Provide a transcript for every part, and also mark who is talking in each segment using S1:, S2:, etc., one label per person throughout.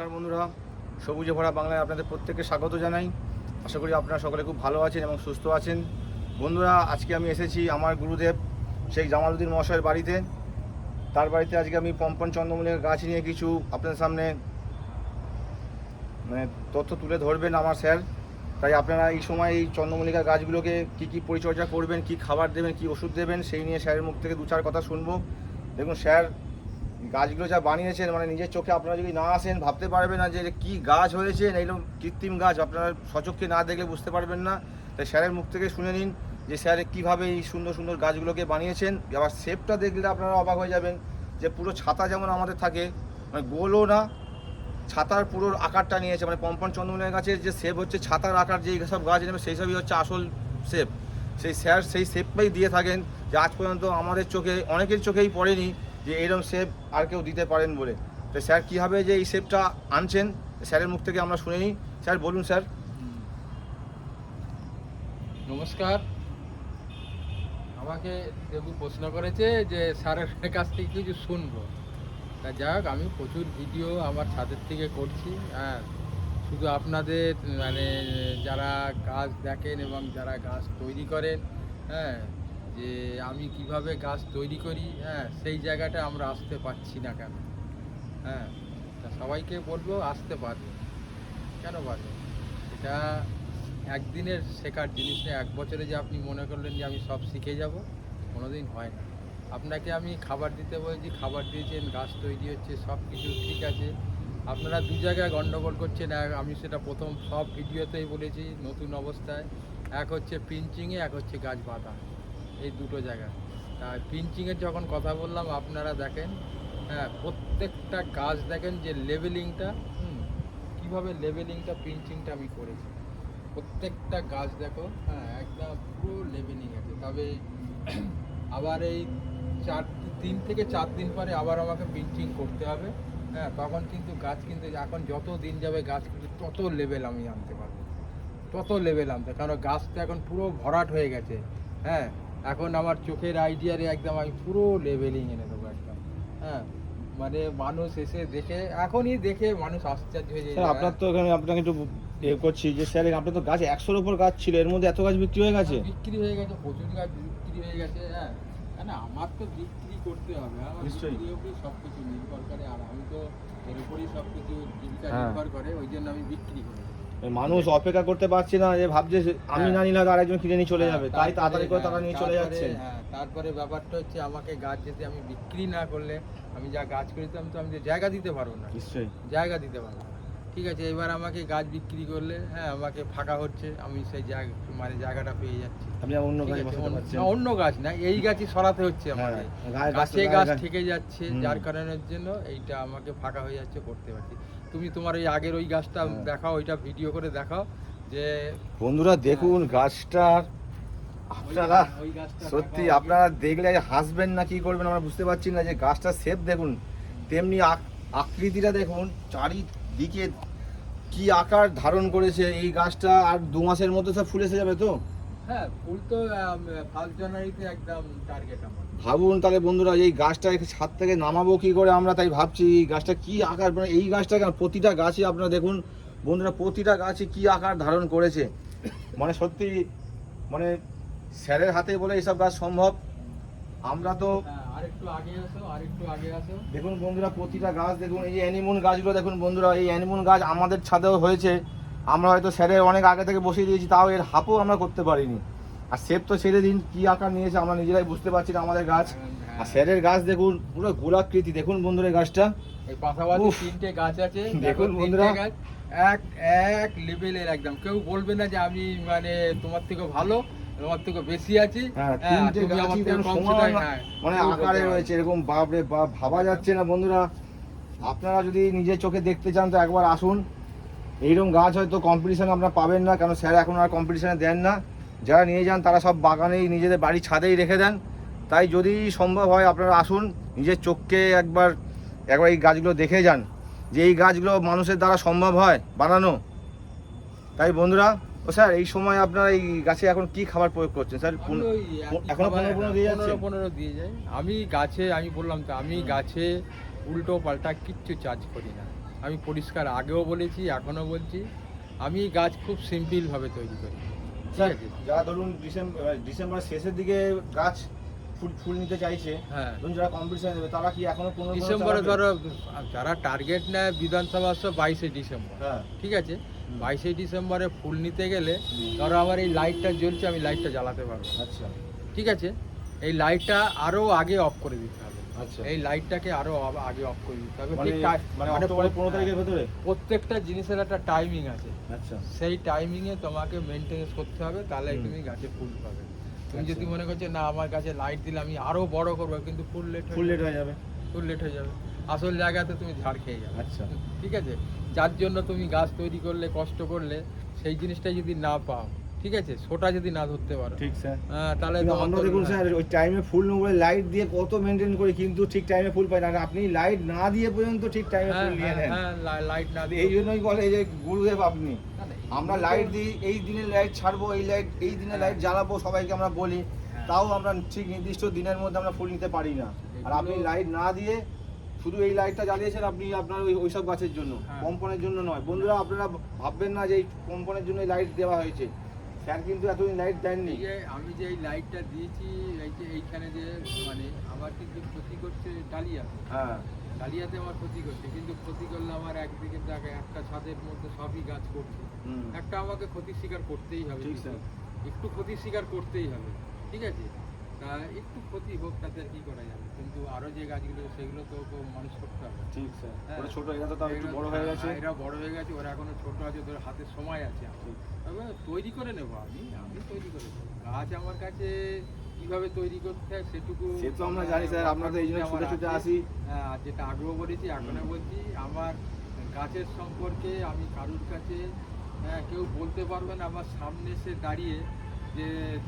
S1: নমস্কার বন্ধুরা। সবুজে ভরা বাংলায় আপনাদের প্রত্যেককে স্বাগত জানাই। আশা করি আপনারা সকলে খুব ভালো আছেন এবং সুস্থ আছেন। বন্ধুরা, আজকে আমি এসেছি আমার গুরুদেব শেখ জামালউদ্দিন মহাশয়ের বাড়িতে। তার বাড়িতে আজকে আমি পম্পন চন্দ্রমল্লিকার গাছ নিয়ে কিছু আপনাদের সামনে মানে তথ্য তুলে ধরবেন আমার স্যার। তাই আপনারা এই সময় এই চন্দ্রমল্লিকা গাছগুলোকে কি কি পরিচর্যা করবেন, কি খাবার দেবেন, কি ওষুধ দেবেন, সেই নিয়ে স্যারের মুখ থেকে দু চার কথা শুনব। দেখুন, স্যার গাছগুলো যা বানিয়েছেন মানে নিজের চোখে আপনারা যদি না আসেন, ভাবতে পারবেন না যে কি গাছ হয়েছে, না এরকম কৃত্রিম গাছ আপনারা সচক্ষে না দেখলে বুঝতে পারবেন না। তাই স্যারের মুখ থেকে শুনে নিন যে স্যার কীভাবে এই সুন্দর সুন্দর গাছগুলোকে বানিয়েছেন। আবার শেপটা দেখলে আপনারা অবাক হয়ে যাবেন যে পুরো ছাতা যেমন আমাদের থাকে মানে গোলও না, ছাতার পুরো আকারটা নিয়েছে। মানে পম্পন চন্দ্রমল্লিকা গাছের যে শেপ হচ্ছে, ছাতার আকার যে সব গাছ নেবে, সেই সবই হচ্ছে আসল শেপ। সেই স্যার সেই শেপটাই দিয়ে থাকেন যে আজ পর্যন্ত আমাদের চোখে, অনেকের চোখেই পড়েনি যে এরকম শেপ আর কেউ দিতে পারেন বলে। তো স্যার কীভাবে যে এই শেপটা আনছেন? স্যারের মুখ থেকে আমরা শুনে নিই। স্যার, বলুন স্যার।
S2: নমস্কার। আমাকে দেবু প্রশ্ন করেছে যে স্যারের কাছ থেকে কিছু শুনব। তা যাক, আমি প্রচুর ভিডিও আমার ছাদের থেকে করছি হ্যাঁ। শুধু আপনাদের মানে যারা গাছ দেখেন এবং যারা গাছ তৈরি করেন হ্যাঁ। যে আমি কীভাবে গাছ তৈরি করি হ্যাঁ সেই জায়গাটা আমরা আসতে পারছি না কেন? হ্যাঁ তা সবাইকে বলব আসতে পারবে কেন পারবে এটা একদিনের শেখার জিনিস না। এক বছরে যে আপনি মনে করলেন যে আমি সব শিখে যাব, কোনোদিন হয় না। আপনাকে আমি খাবার দিতে বলেছি, খাবার দিয়েছেন, গাছ তৈরি হচ্ছে সব কিছু ঠিক আছে। আপনারা দু জায়গায় গন্ডগোল করছেন এক আমি সেটা প্রথম সব ভিডিওতেই বলেছি, নতুন অবস্থায়। এক হচ্ছে পিঞ্চিংয়ে, এক হচ্ছে গাছ বাঁধা। এই দুটো জায়গা। তা পিঞ্চিংয়ের যখন কথা বললাম, আপনারা দেখেন হ্যাঁ প্রত্যেকটা গাছ দেখেন যে লেভেলিংটা কীভাবে লেভেলিংটা পিঞ্চিংটা আমি করেছি। প্রত্যেকটা গাছ দেখো হ্যাঁ একদম পুরো লেভেলিং আছে। তবে আবার এই চার, তিন থেকে চার দিন পরে আবার আমাকে পিঞ্চিং করতে হবে। হ্যাঁ তখন কিন্তু গাছ কিন্তু, এখন যত দিন যাবে গাছ কিন্তু তত লেভেল আমি আনতে পারব। তত লেভেল আনতে, কারণ গাছটা এখন পুরো ভরাট হয়ে গেছে। হ্যাঁ এখন আমার চোখের আইডিয়ারে একদম আমি পুরো লেভেলিং এনে দেবো একদম। হ্যাঁ মানে মানুষ এসে দেখে এখনই দেখে মানুষ আশ্চর্য হয়ে যায়।
S1: আপনার তো এখানে আপনাকে একটু এ করছি যে স্যার আপনার তো গাছ একশোর উপর গাছ ছিল এর মধ্যে এত গাছ বিক্রি হয়ে গেছে।
S2: বিক্রি হয়ে গেছে প্রচুর গাছ বিক্রি হয়ে গেছে হ্যাঁ। না আমার তো বিক্রি করতে হবে আমার
S1: নিশ্চয়ই।
S2: উপরেই সব কিছু নির্ভর করে আর আমি তো এর উপরেই সব কিছু জীবিকা
S1: হ্যাঁ।
S2: নির্ভর করে ওই জন্য আমি বিক্রি করি।
S1: মানুষ অপেক্ষা করতে পারছে না যে ভাবছে আমি
S2: হ্যাঁ।
S1: না নিলে হয়তো আরেকজন কিনে নিয়ে চলে যাবে।
S2: হ্যাঁ,
S1: তাই তাড়াতাড়ি করে তারা
S2: হ্যাঁ,
S1: নিয়ে চলে যাচ্ছে
S2: তারপরে ব্যাপারটা হচ্ছে আমাকে গাছ যদি আমি বিক্রি না করলে আমি যা গাছ করিতাম তো আমি জায়গা দিতে পারব না।
S1: নিশ্চয়ই।
S2: জায়গা দিতে পারব ঠিক আছে এবার আমাকে গাছ বিক্রি করলে হ্যাঁ আমাকে ফাঁকা হচ্ছে আমি সেই জায়গা মানে জায়গাটা পেয়ে যাচ্ছি।
S1: আপনি অন্য গাছ
S2: না, অন্য গাছ না এই গাছই সরাতে হচ্ছে আমাকে।
S1: গাছ
S2: গাছ- থেকে যাচ্ছে যার কারণের জন্য এইটা আমাকে ফাঁকা হয়ে যাচ্ছে করতে পারছি। তুমি তোমার ওই আগের ওই গাছটা
S1: হ্যাঁ।
S2: দেখাও ওইটা ভিডিও করে দেখাও যে
S1: বন্ধুরা দেখুন গাছটার আপনারা সত্যি আপনারা দেখলে হাসবেন না কি করবেন আমরা বুঝতে পারছি না যে গাছটা শেপ দেখুন। তেমনি আক- আকৃতিটা দেখুন চারিদিকে কি আকার ধারণ করেছে এই গাছটা আর দু মাসের মধ্যে সব ফুল এসে যাবে তো?
S2: হ্যাঁ
S1: ভাবুন তাহলে বন্ধুরা এই গাছটা ছাদ থেকে নামাবো কি করে আমরা তাই ভাবছি। এই গাছটা কি আকার মানে এই গাছটা কেন প্রতিটা গাছই আপনারা দেখুন বন্ধুরা প্রতিটা গাছে কি আকার ধারণ করেছে। মানে সত্যি মানে স্যারের হাতে বলে এইসব গাছ সম্ভব। আমরা তো
S2: হ্যাঁ, আরেকটু আগে আসো আরেকটু আগে আসো।
S1: দেখুন বন্ধুরা প্রতিটা গাছ দেখুন এই অ্যানিমন গাছগুলো দেখুন বন্ধুরা এই অ্যানিমন গাছ আমাদের ছাদেও হয়েছে। আমরা হয়তো স্যারের অনেক আগে থেকে বসিয়ে দিয়েছি তাও এর হাফও আমরা করতে পারিনি। আর সেব তো ছেড়ে দিন কি আকার নিয়েছে আমরা নিজেরাই বুঝতে পারছি না আমাদের গাছ। আর স্যারের গাছ দেখুন পুরো গোলাকৃতি। দেখুন বন্ধুরা এই গাছটা
S2: পাশাপাশি তিনটে গাছ আছে।
S1: দেখুন বন্ধুরা।
S2: এক এক লেভেলের একদম। কেউ বলবে না যে আমি মানে তোমার থেকে ভালো তোমার থেকে বেশি আছি।
S1: হ্যাঁ
S2: হ্যাঁ, হ্যাঁ,
S1: মানে আকারে রয়েছে এরকম বাপরে বাপ ভাবা যাচ্ছে না বন্ধুরা। আপনারা যদি নিজের চোখে দেখতে চান তো একবার আসুন। এইরকম গাছ হয়তো কম্পিটিশানে আপনারা পাবেন না কারণ স্যার এখন আর কম্পিটিশানে দেন না। যারা নিয়ে যান তারা সব বাগানেই নিজেদের বাড়ির ছাদেই রেখে দেন। তাই যদি সম্ভব হয় আপনারা আসুন নিজের চোখকে একবার একবার এই গাছগুলো দেখে যান যে এই গাছগুলো মানুষের দ্বারা সম্ভব হয় বানানো। তাই বন্ধুরা ও স্যার এই সময় আপনারা এই গাছে এখন কি খাবার প্রয়োগ করছেন? স্যার কোন-
S2: এখনও
S1: পনেরো পনেরো দিয়ে যাচ্ছে?
S2: পনেরো দিয়ে যায় আমি গাছে আমি বললাম তো আমি গাছে উল্টো পাল্টা কিচ্ছু চার্জ করি না। আমি পরিষ্কার আগেও বলেছি এখনও বলছি। আমি গাছ খুব সিম্পলভাবে তৈরি করি। ঠিক আছে?
S1: যারা ধরুন ডিসেম্বর ডিসেম্বরের শেষের দিকে গাছ ফুল ফুল নিতে চাইছে
S2: হ্যাঁ।
S1: ধরুন যারা কম্পিটিশন দেবে তারা কি এখনও কোনো
S2: ডিসেম্বরে ধরো যারা টার্গেট নেয় বিধানসভা বাইশে ডিসেম্বর।
S1: হ্যাঁ।
S2: ঠিক আছে? বাইশে ডিসেম্বরে ফুল নিতে গেলে ধরো আমার এই লাইটটা জ্বলছে আমি লাইটটা জ্বালাতে পারব।
S1: আচ্ছা।
S2: ঠিক আছে? এই লাইটটা আরও আগে অফ করে দিতে হবে। এই লাইটটাকে আরও আগে অফ করে দিতে হবে।
S1: মানে মানে
S2: মানে
S1: পনেরো
S2: হ্যাঁ,
S1: তারিখের ভেতরে?
S2: প্রত্যেকটা জিনিসের একটা টাইমিং আছে।
S1: আচ্ছা।
S2: সেই টাইমিংয়ে তোমাকে মেনটেনেন্স করতে হবে তাহলে তুমি গাছে ফুল পাবে। তুমি
S1: আচ্ছা।
S2: যদি মনে করছ না আমার গাছে লাইট দিলে আমি আরও বড় করব কিন্তু ফুল লেট
S1: ফুল লেট হয়ে যাবে।
S2: ফুল লেট হয়ে যাবে। আসল জায়গাতে তুমি ঝাড় খেয়ে যাবে।
S1: আচ্ছা।
S2: ঠিক আছে? যার জন্য তুমি গাছ তৈরি করলে কষ্ট করলে সেই জিনিসটা যদি না পাও ঠিক আছে? সোটা যদি না ধরতে পারো।
S1: ঠিক স্যার।
S2: হ্যাঁ, তাহলে
S1: আমরা দেখুন স্যার ওই টাইমে ফুল নেব লাইট দিয়ে কত মেনটেন করি কিন্তু ঠিক টাইমে ফুল পাই না। আপনি লাইট না দিয়ে পর্যন্ত ঠিক টাইমে
S2: হ্যাঁ
S1: ফুল নিয়ে
S2: হ্যাঁ,
S1: নেন।
S2: হ্যাঁ লাইট না দিয়ে।
S1: এই জন্যই বলে যে গুরুদেব আপনি আমরা লাইট দিই এই দিনে লাইট ছাড়বো এই লাইট এই দিনে
S2: হ্যাঁ।
S1: লাইট জ্বালাবো সবাইকে আমরা বলি।
S2: হ্যাঁ।
S1: তাও আমরা ঠিক নির্দিষ্ট দিনের মধ্যে আমরা ফুল নিতে পারি না। আর আপনি লাইট না দিয়ে শুধু এই লাইটটা জ্বালিয়েছেন আপনি আপনার ওই ওইসব গাছের জন্য।
S2: হ্যাঁ।
S1: কম্পনের জন্য নয়। বন্ধুরা আপনারা ভাববেন না যে এই কম্পনের জন্য লাইট দেওয়া হয়েছে। স্যার কিন্তু এতদিন লাইট দেননি।
S2: আমি যে এই লাইটটা দিয়েছি এই যে এইখানে যে মানে আমার কিন্তু ক্ষতি করছে ডালিয়া।
S1: হ্যাঁ।
S2: ডালিয়াতে আমার ক্ষতি করছে কিন্তু ক্ষতি করলে আমার একদিকে দেখে একটা ছাদের মধ্যে সবই গাছ করছে একটা আমাকে ক্ষতি স্বীকার করতেই হবে
S1: ঠিক, স্যার।
S2: একটু ক্ষতি স্বীকার করতেই হবে ঠিক আছে? তা একটু ক্ষতি হোক তাতে আর কি করা যাবে? কিন্তু আরও যে গাছগুলো সেগুলো তো মানুষ করতে হবে।
S1: ঠিক স্যার।
S2: হ্যাঁ।
S1: ছোট এরা তো তাও একটু বড় হয়ে গেছে।
S2: হ্যাঁ, এরা বড় হয়ে গেছে ওরা এখনও ছোট আছে ওদের হাতে সময় আছে। তবে তৈরি করে নেব আমি আমি তৈরি করে নেব। গাছ আমার কাছে কীভাবে তৈরি করতে হয় সেটুকু
S1: সে তো আমরা জানি স্যার আমরা তো এই জন্য ছুটে ছুটে আসি।
S2: হ্যাঁ, আর যেটা আগ্রহ করেছি এখনও বলছি আমার গাছের সম্পর্কে আমি কারুর কাছে হ্যাঁ, কেউ বলতে পারবে না আমার সামনে এসে দাঁড়িয়ে যে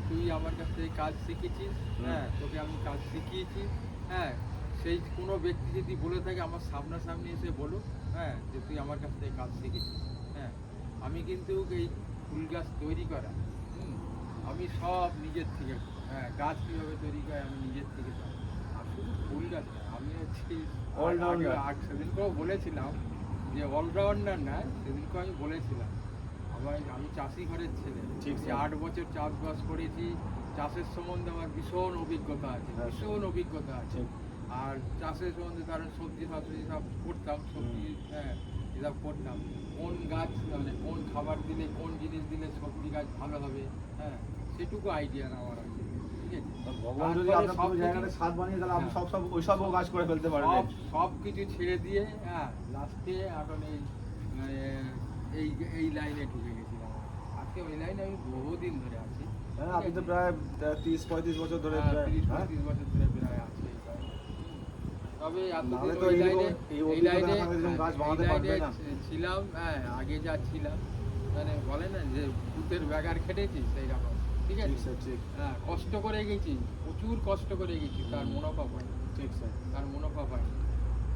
S2: তুই আমার কাছ থেকে কাজ শিখেছিস হ্যাঁ তোকে আমি কাজ শিখিয়েছি হ্যাঁ সেই কোনো ব্যক্তি যদি বলে থাকে আমার সামনাসামনি এসে বলুক হ্যাঁ যে তুই আমার কাছ থেকে কাজ শিখেছিস হ্যাঁ আমি কিন্তু এই ফুল গাছ তৈরি করা হুম, আমি সব নিজের থেকে হ্যাঁ গাছ কীভাবে তৈরি করে আমি নিজের থেকে। আর শুধু ফুল গাছ না, আমি হচ্ছি আগে সেদিনকেও বলেছিলাম যে অলরাউন্ডার না সেদিনকেও আমি বলেছিলাম। আমার আমি চাষি ঘরের ছেলে।
S1: ঠিক,
S2: আট বছর চাষবাস করেছি। চাষের সম্বন্ধে আমার ভীষণ অভিজ্ঞতা আছে
S1: হ্যাঁ,
S2: ভীষণ অভিজ্ঞতা আছে। আর চাষের সম্বন্ধে কারণ সবজি ফাবজি সব করতাম সবজি হ্যাঁ এসব করতাম। কোন গাছ মানে কোন খাবার দিলে কোন জিনিস দিলে সবজি গাছ ভালো হবে হ্যাঁ সেটুকু আইডিয়া আমার আছে? সব কিছু- হ্যাঁ।
S1: সব
S2: কিছু ছেড়ে দিয়ে হ্যাঁ লাস্টে এখন এই মানে, এই এই লাইনে ঢুকে গেছিলাম। আজকে ওই লাইনে আমি বহুদিন ধরে আছি।
S1: হ্যাঁ আপনি তো প্রায় তিরিশ পঁয়ত্রিশ বছর ধরে
S2: হ্যাঁ, তিরিশ
S1: হ্যাঁ?
S2: পঁয়ত্রিশ বছর ধরে প্রায় আছি তবে ওই লাইনে
S1: এই
S2: লাইনে। ছিলাম হ্যাঁ আগে যা ছিলাম মানে বলে না যে ভূতের ব্যাগার খেটেছি সেই রকম ঠিক আছে হ্যাঁ কষ্ট করে গেছি প্রচুর কষ্ট করে গেছি তার মুনাফা পাই
S1: ঠিক স্যার।
S2: তার মুনাফা পাই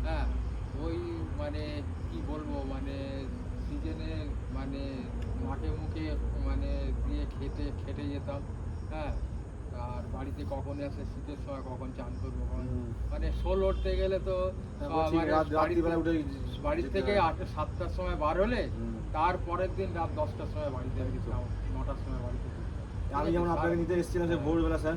S2: হ্যাঁ ওই মানে কি বলব মানে সিজনে মানে মাঠে মুখে মানে দিয়ে খেতে খেটে যেতাম হ্যাঁ? আর বাড়িতে কখন আসে শীতের সময় কখন চান করব মানে শোল উঠতে গেলে তো
S1: হ্যাঁ,
S2: মানে বাড়ি থেকে আটটা সাতটার সময় বার হলে। তারপরের দিন রাত দশটার সময় বাড়িতে নটার সময় বাড়িতে।
S1: আমি যেমন আপনাকে নিতে এসেছিলাম ভোরবেলা স্যার।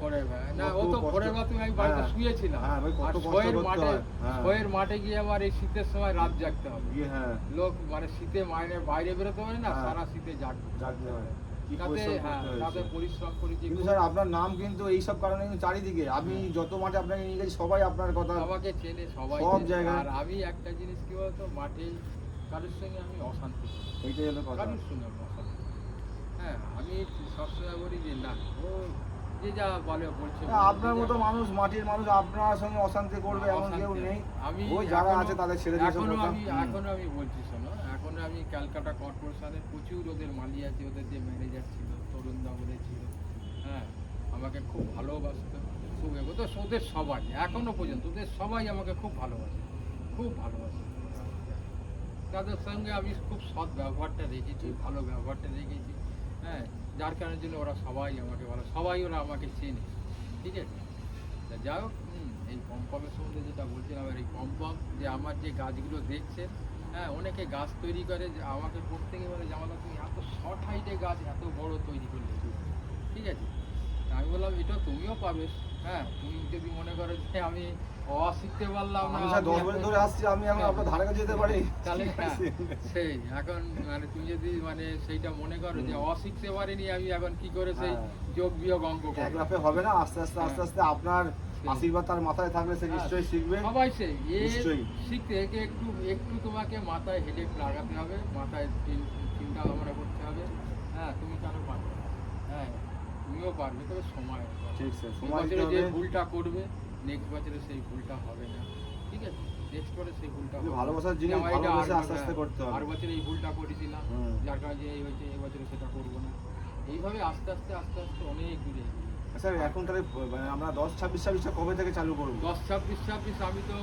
S2: না ও তো ভোরের বেলা তুমি আমি বাড়িতে
S1: হ্যাঁ।
S2: শুয়েছিলাম
S1: হ্যাঁ, ভাই, কত কষ্ট করতে
S2: মাঠে
S1: হয়।
S2: শোয়ের মাঠে গিয়ে এই শীতের সময় রাত জাগতে হবে।
S1: হ্যাঁ।
S2: লোক মানে শীতে মাইনে বাইরে বেরোতে পারে না
S1: হ্যাঁ।
S2: সারা শীতে জাগতে
S1: জাগতে হয়। কিন্তু স্যার আপনার নাম কিন্তু এইসব কারণে চারিদিকে। আমি যত মাঠে আপনাকে নিয়ে গেছি সবাই আপনার কথা
S2: আমাকে চেনে সবাই
S1: সব জায়গায়।
S2: আর আমি একটা জিনিস কি বলতো মাঠে কারোর সঙ্গে আমি অশান্তি
S1: এইটাই হলো কথা।
S2: কারোর সঙ্গে আমি অশান্তি করি না। হ্যাঁ আমি সবসময় বলি যে না ও যে যা বলে বলছে।
S1: আপনার মতো মানুষ মাটির মানুষ আপনার সঙ্গে অশান্তি করবে এমন কেউ নেই।
S2: আমি
S1: ওই যারা আছে তাদের ছেড়ে দিয়ে এখনও
S2: আমি। এখনও আমি বলছি শোনো এখনও আমি ক্যালকাটা কর্পোরেশনে প্রচুর ওদের মালি আছে ওদের যে ম্যানেজার ছিল তরুণ দা ছিল হ্যাঁ আমাকে খুব ভালোবাসতো খুব এগো তো ওদের সবাই এখনও পর্যন্ত ওদের সবাই আমাকে খুব ভালোবাসে খুব ভালোবাসে। তাদের সঙ্গে আমি খুব সৎ ব্যবহারটা রেখেছি ভালো ব্যবহারটা রেখেছি। হ্যাঁ যার কারণের জন্য ওরা সবাই আমাকে বলে, সবাই ওরা আমাকে চেনে, ঠিক আছে যাই হোক এই পম্পমের সম্বন্ধে যেটা বলছিলাম, আর এই পম্পম যে আমার যে গাছগুলো দেখছেন হ্যাঁ অনেকে গাছ তৈরি করে আমাকে প্রত্যেকে বলে, জামালা, তুমি এত শর্ট হাইটে গাছ এত বড় তৈরি করলে? ঠিক আছে আমি বললাম, এটা তুমিও পাবে হ্যাঁ তুমি যদি মনে করো যে আমি অ শিখতে পারলাম না
S1: আমি স্যার দশ
S2: আমি
S1: বছর ধরে আসছি আমি এখন
S2: হ্যাঁ।
S1: আপনার ধারে কাছে যেতে পারি
S2: তাহলে হ্যাঁ, সেই এখন মানে তুমি যদি মানে সেইটা মনে করো যে অ শিখতে পারিনি আমি এখন কি করে সেই
S1: হ্যাঁ।
S2: যোগ বিয়োগ অঙ্ক
S1: এক লাফে হবে না আস্তে আস্তে আস্তে আস্তে আপনার আশীর্বাদ তার মাথায় থাকলে সে
S2: হ্যাঁ।
S1: নিশ্চয়ই শিখবে
S2: সবাই
S1: নিশ্চয়ই।
S2: শিখতে একে একটু একটু তোমাকে মাথায় হেডেক লাগাতে হবে মাথায় চিন্তা ভাবনা করতে হবে হ্যাঁ তুমি কেন পারবে? হ্যাঁ তুমিও পারবে তবে সময়
S1: ঠিক স্যার সময়
S2: যে ভুলটা করবে নেক্সট বছরে সেই ভুলটা হবে না ঠিক আছে নেক্সট বছরে সেই ভুলটা হবে
S1: ভালোবাসার জিনিস ভালোবাসা আস্তে আস্তে
S2: হ্যাঁ,
S1: করতে হবে।
S2: আর বছরে এই ভুলটা করেছিলাম। যার কারণে এই হয়েছে এই বছরে সেটা করব না এইভাবে আস্তে আস্তে আস্তে আস্তে অনেক দূরে।
S1: স্যার এখন তাহলে মানে আমরা দশ ছাব্বিশ ছাব্বিশটা কবে থেকে চালু করব?
S2: দশ ছাব্বিশ ছাব্বিশ আমি তো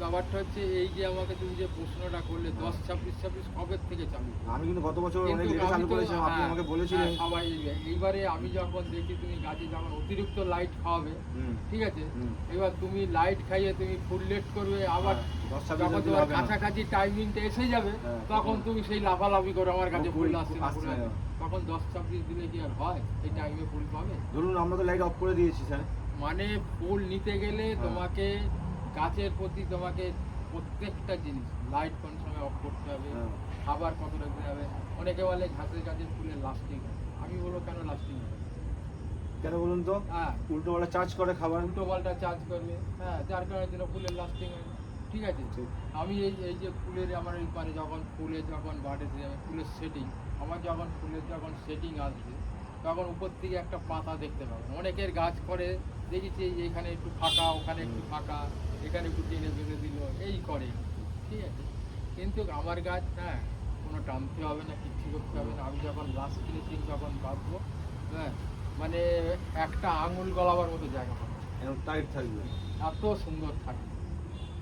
S2: ব্যাপারটা হচ্ছে এই যে আমাকে তুমি যে প্রশ্নটা করলে দশ ছাব্বিশ ছাব্বিশ কবে থেকে চালু
S1: আমি কিন্তু গত বছর অনেক লেটে চালু করেছিলাম আপনি
S2: হ্যাঁ,
S1: আমাকে বলেছিলেন।
S2: হ্যাঁ, সবাই এইবারে আমি যখন দেখি তুমি গাছে অতিরিক্ত লাইট খাওয়াবে ঠিক আছে? এবার তুমি লাইট খাইয়ে তুমি ফুল লেট করবে আবার
S1: হ্যাঁ,
S2: যখন তোমার কাছাকাছি টাইমিংটা এসে যাবে তখন তুমি সেই লাফালাফি করে আমার কাছে
S1: ফুল
S2: আসছে তখন দশ ছাব্বিশ দিলে কি আর হয়? এই টাইমে ফুল পাবে?
S1: ধরুন আমরা তো লাইট অফ করে দিয়েছি স্যার
S2: মানে ফুল নিতে গেলে
S1: হ্যাঁ।
S2: তোমাকে গাছের প্রতি তোমাকে প্রত্যেকটা জিনিস লাইট কোন সময় অফ করতে হবে
S1: হ্যাঁ।
S2: খাবার কত রাখতে হবে? অনেকে বলে ঘাসের গাছের ফুলের লাস্টিং আমি বলব কেন লাস্টিং হবে
S1: কেন বলুন তো?
S2: হ্যাঁ।
S1: উল্টো পাল্টা চার্জ করে খাবার।
S2: উল্টো পাল্টা চার্জ করবে। হ্যাঁ যার কারণে যেন ফুলের লাস্টিং হয়। ঠিক আছে। আমি এই এই যে ফুলের আমার এই পারে যখন ফুলে যখন বাড়ে ফুলের সেটিং আমার যখন ফুলের যখন সেটিং আসবে তখন উপর থেকে একটা পাতা দেখতে পাবো। অনেকের গাছ করে দেখেছি যে এখানে একটু ফাঁকা ওখানে একটু ফাঁকা এখানে একটু টেনে বেঁধে দিল এই করে। ঠিক আছে? কিন্তু আমার গাছ হ্যাঁ কোনো টানতে হবে না কিচ্ছু করতে হবে না। আমি যখন লাস্ট ফিনিশিং যখন বাঁধবো হ্যাঁ মানে একটা আঙুল গলাবার মতো জায়গা
S1: এরকম টাইট থাকবে।
S2: এত সুন্দর থাকবে।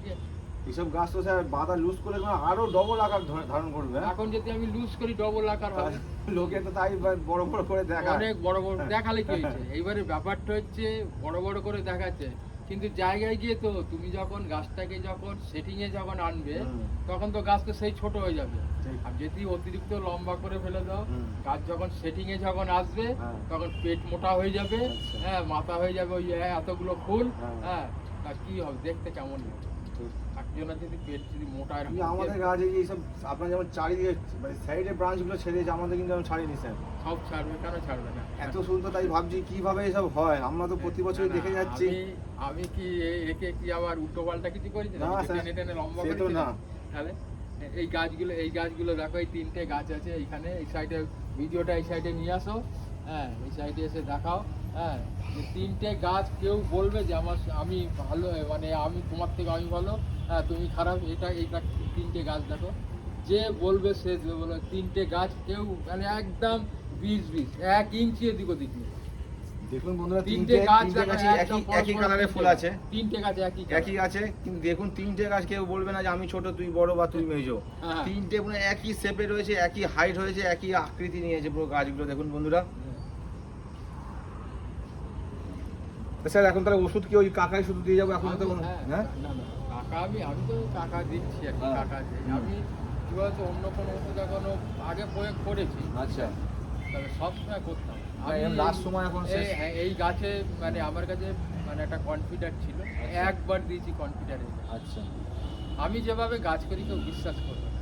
S2: ঠিক আছে?
S1: এইসব গাছ তো স্যার বাঁধা লুজ করে আরও ডবল আকার ধারণ করবে হ্যাঁ?
S2: এখন যদি আমি লুজ করি ডবল আকার হবে।
S1: লোকে তো তাই বড় বড় করে দেখা
S2: অনেক বড় বড় দেখালে কি হয়েছে? এইবারে ব্যাপারটা হচ্ছে বড় বড় করে দেখাচ্ছে। কিন্তু জায়গায় গিয়ে তো তুমি যখন গাছটাকে যখন সেটিং এ যখন আনবে তখন তো গাছ তো সেই ছোট হয়ে যাবে। আর যদি অতিরিক্ত লম্বা করে ফেলে দাও গাছ যখন সেটিং এ যখন আসবে
S1: হ্যাঁ।
S2: তখন পেট মোটা হয়ে যাবে
S1: আচ্ছা।
S2: হ্যাঁ মাথা হয়ে যাবে ওই হ্যাঁ, এতগুলো ফুল
S1: হ্যাঁ।
S2: হ্যাঁ। তা কি হবে? দেখতে কেমন লাগবে
S1: ঠিক।
S2: একজনের যদি পেট যদি মোটা এরকম
S1: আমাদের গাছে যে এইসব আপনার যেমন চারিদিকে মানে সাইডে ব্রাঞ্চ ছেড়ে দিয়েছে আমাদের কিন্তু এখন ছাড়িনি স্যার
S2: সব ছাড়বে কেন ছাড়বে না?
S1: এত সুন্দর তাই ভাবছি কীভাবে এসব হয় আমরা তো প্রতি বছরই
S2: না, না,
S1: দেখে যাচ্ছি।
S2: আমি- কি একে কি আবার উল্টো পাল্টা কিছু করেছি?
S1: না,
S2: টেনে টেনে লম্বা
S1: না।
S2: তাহলে এই গাছগুলো এই গাছগুলো দেখো এই তিনটে গাছ আছে এইখানে এই সাইডে ভিডিওটা এই সাইডে নিয়ে আসো। হ্যাঁ এই সাইডে এসে দেখাও। হ্যাঁ তিনটে গাছ কেউ বলবে যে আমার আমি ভালো মানে আমি তোমার থেকে আমি ভালো হ্যাঁ তুমি খারাপ এটা এইটা তিনটে গাছ দেখো। যে বলবে সে বলবে তিনটে গাছ কেউ মানে একদম বিশ বিশ এক ইঞ্চি এদিক ওদিক নেই।
S1: দেখুন বন্ধুরা
S2: তিনটে গাছ
S1: একই একই কালারের ফুল আছে।
S2: তিনটে গাছে একই
S1: একই আছে কিন্তু দেখুন তিনটে গাছ কেউ বলবে না যে আমি ছোট তুই বড় বা তুই মেজো।
S2: হ্যাঁ।
S1: তিনটে পুরো একই শেপে রয়েছে একই হাইট হয়েছে একই আকৃতি নিয়েছে পুরো গাছগুলো দেখুন বন্ধুরা। তো স্যার এখন তাহলে ওষুধ কি ওই কাকাই শুধু দিয়ে যাব? এখন তো
S2: হ্যাঁ,
S1: হ্যাঁ?
S2: না, না, কাকা আমি আমি তো কাকা দিচ্ছি আর কি,
S1: হ্যাঁ।
S2: কাকা আমি কি বলতো অন্য কোনো ওষুধ এখনও আগে প্রয়োগ করেছি।
S1: আচ্ছা।
S2: তবে করতাম।
S1: সময় এখন
S2: এই-। হ্যাঁ, এই গাছে মানে আমার কাছে মানে একটা ছিল। একবার দিয়েছি
S1: আচ্ছা।
S2: আমি যেভাবে গাছ করি কেউ বিশ্বাস করবে না।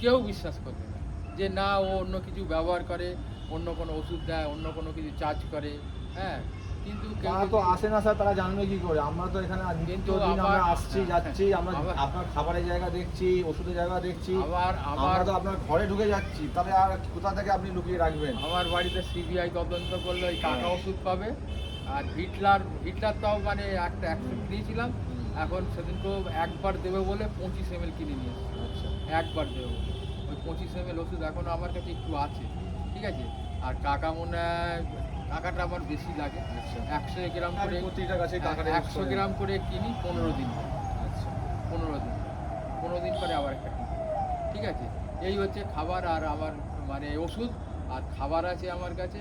S2: কেউ বিশ্বাস করবে না। যে না ও অন্য কিছু ব্যবহার করে অন্য কোনো ওষুধ দেয় অন্য কোনো কিছু চার্জ করে। হ্যাঁ কিন্তু
S1: তারা তো আসে না স্যার তারা জানবে কি করে? আমরা তো এখানে নিত্যদিন আমরা আসছি
S2: হ্যাঁ,
S1: যাচ্ছি আমরা আপনার খাবারের জায়গা দেখছি ওষুধের জায়গা দেখছি।
S2: আবার
S1: আমরা তো আপনার ঘরে ঢুকে যাচ্ছি তাহলে আর কোথা থেকে আপনি লুকিয়ে রাখবেন?
S2: আমার বাড়িতে সিবিআই তদন্ত করলে ওই কাকা
S1: হ্যাঁ।
S2: ওষুধ পাবে। আর হিটলার হিটলার তাও মানে একটা একশো দিয়েছিলাম এখন সেদিনকেও একবার দেবে বলে পঁচিশ এম এল কিনে নিয়ে
S1: আচ্ছা।
S2: একবার দেবে বলে। ওই পঁচিশ এম এল ওষুধ এখনও আমার কাছে একটু আছে। ঠিক আছে? আর কাকা মনে হয় কাকাটা আমার বেশি লাগে।
S1: আচ্ছা।
S2: একশো গ্রাম করে
S1: প্রতিটা গাছে টাকাটা
S2: একশো গ্রাম করে কিনি পনেরো দিন।
S1: আচ্ছা।
S2: পনেরো দিন। পনেরো দিন পরে আবার একটা কিনি। ঠিক আছে? এই হচ্ছে খাবার আর আমার মানে ওষুধ। আর খাবার আছে আমার কাছে।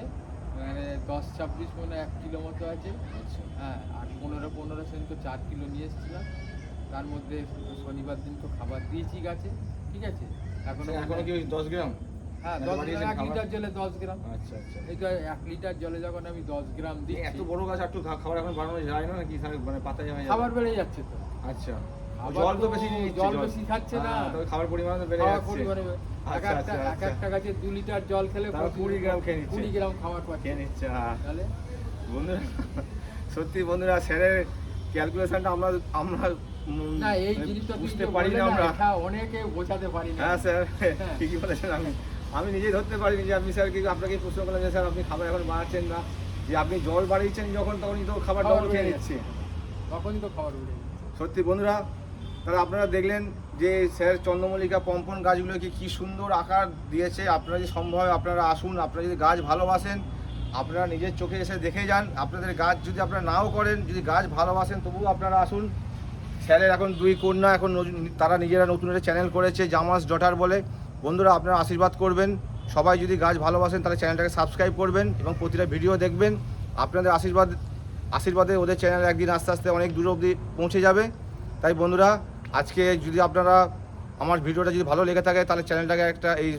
S2: মানে দশ ছাব্বিশ মানে এক কিলো মতো আছে।
S1: আচ্ছা।
S2: হ্যাঁ আর পনেরো পনেরো সেন্ট তো চার কিলো নিয়ে এসেছিলাম। তার মধ্যে শনিবার দিন তো খাবার দিয়েছি গাছে। ঠিক আছে? এখন
S1: এখনও কি দশ গ্রাম?
S2: হ্যাঁ দশ গ্রাম এক লিটার জলে দশ গ্রাম।
S1: আচ্ছা আচ্ছা।
S2: এই তো এক লিটার জলে যখন আমি দশ গ্রাম দিই
S1: এত বড় গাছ একটু খাবার এখন বানানো যায় না নাকি? মানে পাতা জমে
S2: খাবার বেড়ে যাচ্ছে তো।
S1: আচ্ছা। জল তো
S2: তো
S1: বেশি
S2: জল বেশি খাচ্ছে না।
S1: খাবার পরিমাণ বেড়ে যাচ্ছে।
S2: এক একটা এক। একটা গাছে দু লিটার জল খেলে
S1: 20 গ্রাম খেয়ে নিচ্ছে।
S2: কুড়ি গ্রাম খাবার
S1: খেয়ে নিচ্ছে হ্যাঁ।
S2: তাহলে?
S1: বন্ধুরা সত্যি বন্ধুরা স্যারের ক্যালকুলেশনটা আমরা আমরা
S2: না এই জিনিসটা
S1: বুঝতে পারি না আমরা।
S2: অনেকে বোঝাতে পারি না
S1: হ্যাঁ স্যার
S2: হ্যাঁ।
S1: ঠিকই বলেছেন আমি আমি নিজে ধরতে পারিনি যে আপনি স্যার কিন্তু আপনাকে প্রশ্ন করলাম যে স্যার আপনি খাবার এখন বানাচ্ছেন না যে আপনি জল বাড়িয়েছেন যখন তখনই তো খাবার ডবল খেয়ে নিচ্ছে।
S2: তখনই তো খাবার
S1: সত্যি বন্ধুরা তাহলে আপনারা দেখলেন যে স্যার চন্দ্রমল্লিকা পম্পন গাছগুলোকে কি সুন্দর আকার দিয়েছে। আপনারা যদি সম্ভব হয় আপনারা আসুন আপনারা যদি গাছ ভালোবাসেন আপনারা নিজের চোখে এসে দেখে যান। আপনাদের গাছ যদি আপনারা নাও করেন যদি গাছ ভালোবাসেন তবুও আপনারা আসুন। স্যারের এখন দুই কন্যা এখন তারা নিজেরা নতুন একটা চ্যানেল করেছে জামাস ডটার বলে। বন্ধুরা আপনারা আশীর্বাদ করবেন। সবাই যদি গাছ ভালোবাসেন, তাহলে চ্যানেলটাকে সাবস্ক্রাইব করবেন এবং প্রতিটা ভিডিও দেখবেন। আপনাদের আশীর্বাদ আশীর্বাদে ওদের চ্যানেল একদিন আস্তে আস্তে অনেক দূর অবধি পৌঁছে যাবে। তাই বন্ধুরা, আজকে যদি আপনারা আমার ভিডিওটা যদি ভালো লেগে থাকে, তাহলে চ্যানেলটাকে একটা এই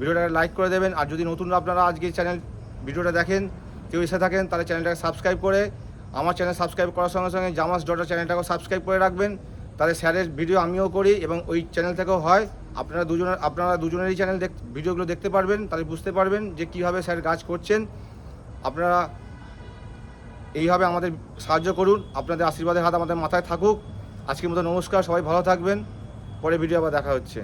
S1: ভিডিওটাকে লাইক করে দেবেন। আর যদি নতুন আপনারা আজকে চ্যানেল ভিডিওটা দেখেন, কেউ এসে থাকেন, তাহলে চ্যানেলটাকে সাবস্ক্রাইব করে আমার চ্যানেল সাবস্ক্রাইব করার সঙ্গে সঙ্গে জামাস ডটার চ্যানেলটাকেও সাবস্ক্রাইব করে রাখবেন। তাহলে স্যারের ভিডিও আমিও করি এবং ওই চ্যানেল থেকেও হয়। আপনারা দুজনের আপনারা দুজনেরই চ্যানেল দেখ ভিডিওগুলো দেখতে পারবেন, তাহলে বুঝতে পারবেন যে কীভাবে স্যার কাজ করছেন। আপনারা এইভাবে আমাদের সাহায্য করুন, আপনাদের আশীর্বাদের হাত আমাদের মাথায় থাকুক। আজকের মতো নমস্কার, সবাই ভালো থাকবেন। পরে ভিডিও আবার দেখা হচ্ছে।